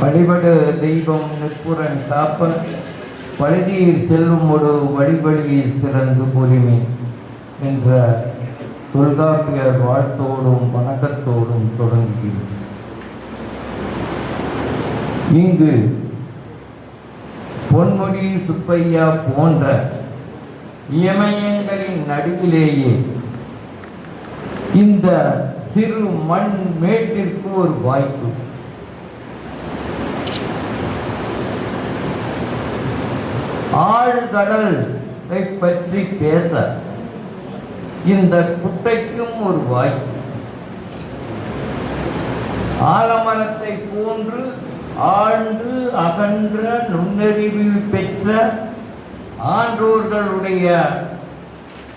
வழிபடு தெய்வம் நிற்புறன் காப்ப வழிதீர் செல்லும் ஒரு வழிபடியில் சிறந்து பொறுமை என்ற தொல்காப்பியர் வாழ்த்தோடும் வணக்கத்தோடும் தொடங்கி. இங்கு பொன்முடி சுப்பையா போன்ற இயமயங்களின் நடுவிலேயே இந்த சிறு மண் மேட்டிற்கு ஒரு வாய்ப்பு. ஆழ்கடலை பற்றி பேச இந்த குட்டைக்கும் ஒரு வாய். ஆலமரத்தை போன்று ஆழ்ந்து அகன்ற நுண்ணறிவு பெற்ற ஆன்றோர்களுடைய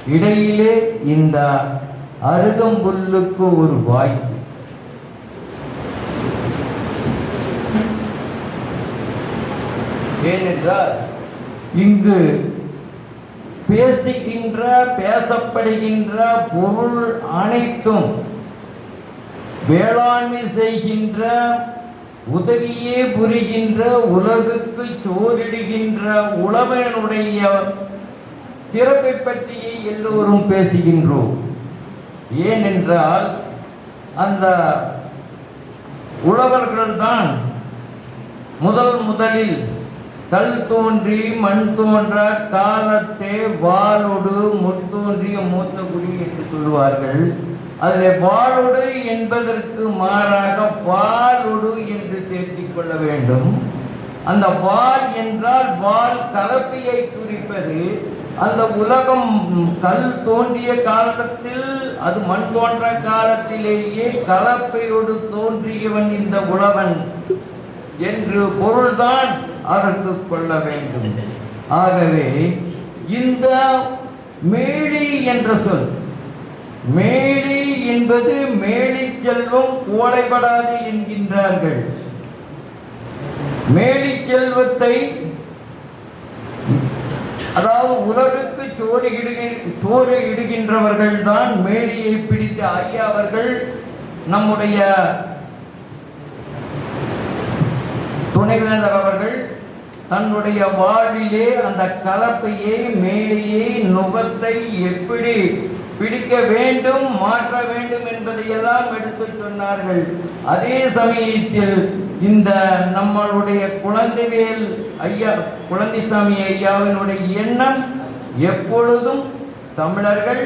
இடையிலே இந்த அருகம்புல்லுக்கு ஒரு வாய். ஏனென்றால் இங்கு பேசுகின்ற பேசப்படுகின்ற பொருள் அனைத்தும் வேளாண்மை செய்கின்ற உதவியே புரிகின்ற உலகுக்கு சோரிடுகின்ற உழவனுடைய சிறப்பை பற்றியே எல்லோரும் பேசுகின்றோம். ஏனென்றால் அந்த உழவர்கள்தான் முதல் முதலில் கல் தோன்றி மண் தோன்ற காலத்தே வாளோடு முத்தோன்றிய மூத்த குடி என்று சொல்வார்கள் அதில் வாளோடு என்பதற்கு மாறாக பாலொடு என்று சேர்த்திக் கொள்ள வேண்டும். அந்த வால் என்றால் வால் கலப்பையை குறிப்பது. அந்த உலகம் கல் தோன்றிய காலத்தில் அது மண் தோன்ற காலத்திலேயே கலப்பையோடு தோன்றியவன் இந்த உழவன் என்று பொருள்தான். அதற்கு கொள்ள வேண்டும். ஆகவே இந்த மேலி என்ற சொல் மேலி என்பது மேலி செல்வம் கோளைபடாது என்கின்றார்கள். மேலி செல்வத்தை அதாவது உலகுக்கு சோறு இடுகின் சோறு இடுகின்றவர்கள் தான் மேலியை பிடித்த ஐயா அவர்கள் நம்முடைய துணைவேந்தர் அவர்கள் தன்னுடைய வாழ்விலே அந்த கலப்பையை மேலேயே நுகத்தை எப்படி பிடிக்க வேண்டும் மாற்ற வேண்டும் என்பதையெல்லாம் எடுத்து சொன்னார்கள். அதே சமயத்தில் இந்த நம்மளுடைய குழந்தைவேல் ஐயா குழந்தைசாமி ஐயாவினுடைய எண்ணம் எப்பொழுதும் தமிழர்கள்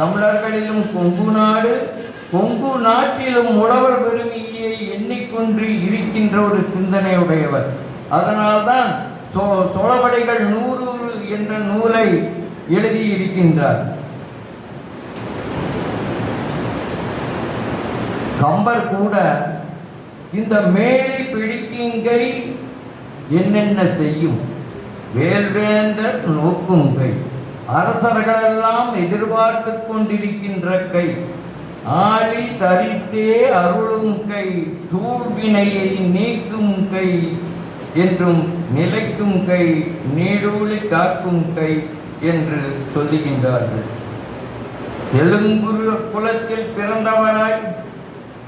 தமிழர்களிலும் கொங்கு நாடு கொங்கு நாட்டிலும் உழவர் பெருமையை எண்ணிக்கொண்டு இருக்கின்ற ஒரு சிந்தனையுடையவர். அதனால்தான் சோ சோழபடைகள் நூறு என்ற நூலை எழுதியிருக்கின்றார் கம்பர் கூட இந்த மேலை பிடிக்குங்கை என்னென்ன செய்யும்? வேல்வேந்தர் நோக்கும் கை. அரசர்களெல்லாம் எதிர்பார்த்து கொண்டிருக்கின்ற கை. ஆளி தரித்தே அருளும் கை. சூழ்வினையை நீக்கும் கை. என்றும் நிலைக்கும் கை நீடூழி காக்கும் கை என்று சொல்லுகின்றார்கள். செலுங்குரு குலத்தில் பிறந்தவராய்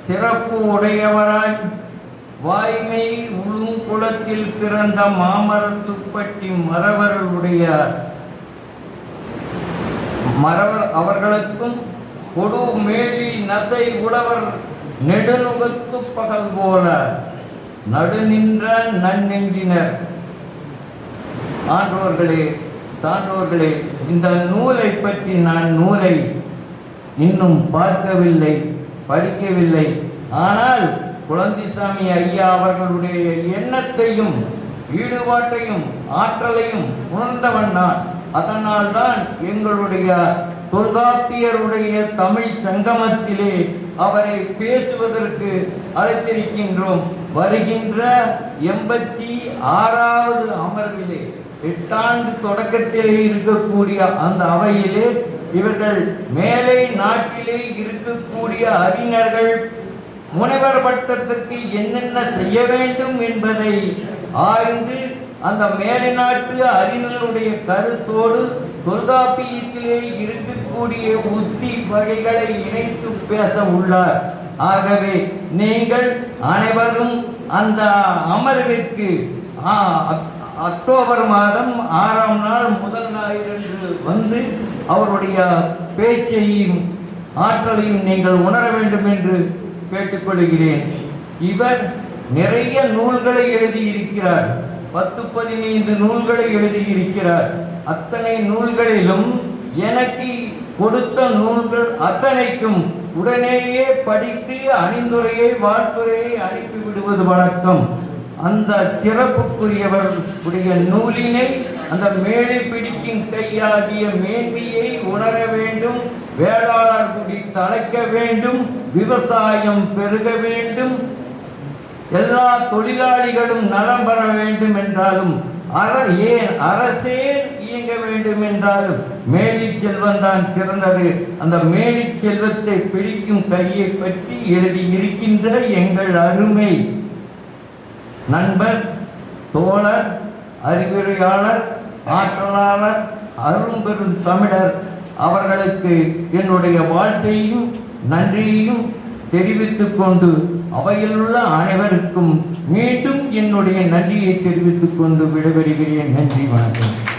சிறப்பு உடையவராய் வாய்மை உளும் குலத்தில் பிறந்த மாமரத்துப்பட்டி மறவர்களுடைய மறவர் அவர்களுக்கும் கொடு மேலி நசை உழவர் நெடுநுகத்து பகல் போல நடுநின்ற நன்னெஞ்சினர். ஆன்றோர்களே சான்றோர்களே இந்த நூலை பற்றி நான் நூலை இன்னும் பார்க்கவில்லை படிக்கவில்லை. ஆனால் குழந்தைசாமி ஐயா அவர்களுடைய எண்ணத்தையும் ஈடுபாட்டையும் ஆற்றலையும் உணர்ந்தவன் நான். அதனால் தான் எங்களுடைய தொல்காப்பியருடைய தமிழ் சங்கமத்திலே அவரை பேசுவதற்கு அழைத்திருக்கின்றோம். வருகின்ற எண்பத்தி ஆறாவது அமர்விலே எட்டாண்டு தொடக்கத்திலே இருக்கக்கூடிய அந்த அவையிலே இவர்கள் மேலை நாட்டிலே இருக்கக்கூடிய அறிஞர்கள் முனைவர் பட்டத்திற்கு என்னென்ன செய்ய வேண்டும் என்பதை ஆய்ந்து அந்த மேலை நாட்டு அறிஞர்களுடைய கருத்தோடு தொல்காப்பியத்திலே இருக்கக்கூடிய உத்தி வகைகளை இணைத்து பேச உள்ளார். ஆகவே நீங்கள் அனைவரும் அந்த அமர்விற்கு அக்டோபர் மாதம் ஆறாம் நாள் முதல் ஞாயிறன்று வந்து அவருடைய பேச்சையும் ஆற்றலையும் நீங்கள் உணர வேண்டும் என்று கேட்டுக்கொள்கிறேன். இவர் நிறைய நூல்களை எழுதியிருக்கிறார். பத்து பதினைந்து நூல்களை எழுதியிருக்கிறார். அத்தனை நூல்களிலும் எனக்கு கொடுத்த நூல்கள் அத்தனைக்கும் உடனேயே படித்து அணிந்துரையை வாழ்த்துறையை அனுப்பி விடுவது வழக்கம் அந்த சிறப்புக்குரியவர் உடைய நூலினை அந்த மேலே பிடிக்கும் கையாகிய மேன்மையை உணர வேண்டும் வேளாளர் குடி தலைக்க வேண்டும் விவசாயம் பெருக வேண்டும் எல்லா தொழிலாளிகளும் நலம் பெற வேண்டும் என்றாலும் ஏன் அரசே இயங்க வேண்டும் என்றாலும் மேலி செல்வம் தான் சிறந்தது. அந்த மேலி செல்வத்தை பிடிக்கும் கையை பற்றி எழுதியிருக்கின்ற எங்கள் அருமை நண்பர் தோழர் அறிவுரையாளர் ஆற்றலாளர் அரும்பெரும் தமிழர் அவர்களுக்கு என்னுடைய வாழ்க்கையும் நன்றியையும் தெரிவித்துக் கொண்டு அவையில் உள்ள அனைவருக்கும் மீண்டும் என்னுடைய நன்றியை தெரிவித்துக் கொண்டு விடைபெறுகிறேன். நன்றி வணக்கம்.